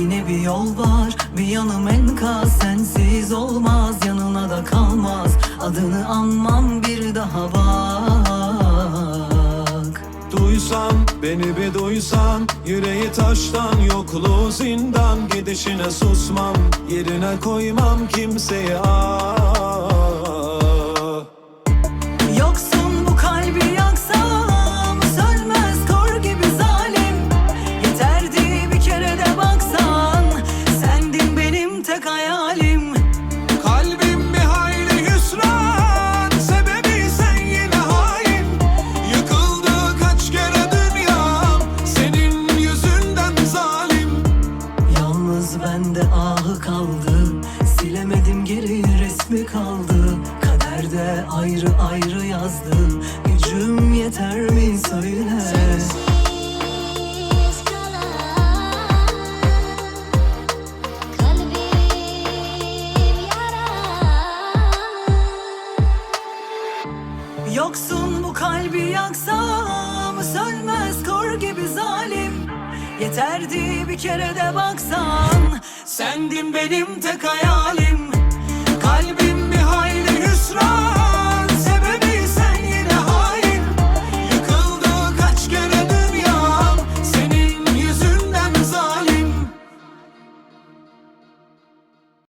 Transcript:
Yine bir yol var bir yanım enkaz Sensiz olmaz yanına da kalmaz. Adını anmam bir daha bak. Duysan beni bir duysan Yüreği taştan yokluğu zindan Gidişine susmam yerine koymam kimseyi ah. Kaldı. Silemedim geri resmi kaldı. Kaderde ayrı ayrı yazdı Gücüm yeter mi söyle? Sensiz. Yoksun bu kalbi yaksam Sönmez kor gibi zalim. Yeterdi bir kere de baksan Sendin benim tek hayalim